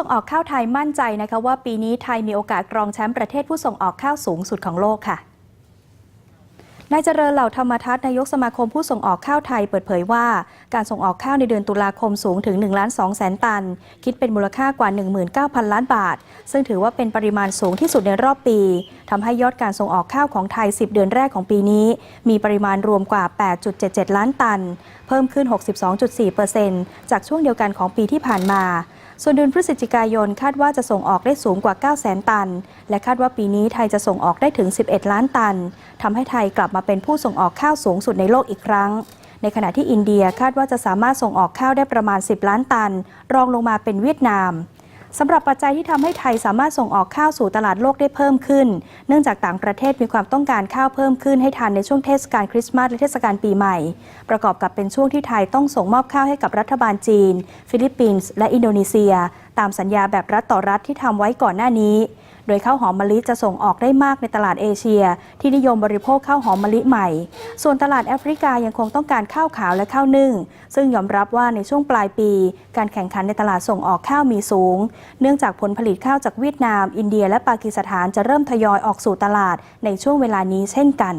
ส่งออกข้าวไทยมั่นใจนะคะว่าปีนี้ไทยมีโอกาสรองแชมป์ประเทศผู้ส่งออกข้าวสูงสุดของโลกค่ะนายเจริญเหล่าธรรมทัศนายกสมาคมผู้ส่งออกข้าวไทยเปิดเผยว่า การส่งออกข้าวในเดือนตุลาคมสูงถึง1ล้าน2แสนตัน คิดเป็นมูลค่ากว่า 19,000 ล้านบาท ซึ่งถือว่าเป็นปริมาณสูงที่สุดในรอบปีทำให้ยอดการส่งออกข้าวของไทย 10 เดือนแรกของปีนี้ มีปริมาณรวมกว่า 8.77 ล้านตัน เพิ่มขึ้น 62.4%จากช่วงเดียวกันของปีที่ผ่านมา ส่วนเดือนพฤศจิกายนคาดว่าจะส่งออกได้สูงกว่า 9 0 0 0 0 0 ตัน และคาดว่าปีนี้ไทยจะส่งออกได้ถึง 11 ล้านตันทำให้ไทยกลับมาเป็นผู้ส่งออกข้าวสูงสุดในโลกอีกครั้ง ในขณะที่อินเดียคาดว่าจะสามารถส่งออกข้าวได้ประมาณ 10 ล้านตัน รองลงมาเป็นเวียดนาม สำหรับปัจจัยที่ทำให้ไทยสามารถส่งออกข้าวสู่ตลาดโลกได้เพิ่มขึ้น เนื่องจากต่างประเทศมีความต้องการข้าวเพิ่มขึ้นให้ทันในช่วงเทศกาลคริสต์มาสและเทศกาลปีใหม่ ประกอบกับเป็นช่วงที่ไทยต้องส่งมอบข้าวให้กับรัฐบาลจีน ฟิลิปปินส์และอินโดนีเซีย ตามสัญญาแบบรัฐต่อรัฐที่ทำไว้ก่อนหน้านี้ โดยข้าวหอมมะลิจะส่งออกได้มากในตลาดเอเชีย ที่นิยมบริโภคข้าวหอมมะลิใหม่ ส่วนตลาดแอฟริกายังคงต้องการข้าวขาวและข้าวนึ่ง ซึ่งยอมรับว่าในช่วงปลายปี การแข่งขันในตลาดส่งออกข้าวมีสูง เนื่องจากผลผลิตข้าวจากเวียดนาม อินเดีย และปากีสถานจะเริ่มทยอยออกสู่ตลาดในช่วงเวลานี้เช่นกัน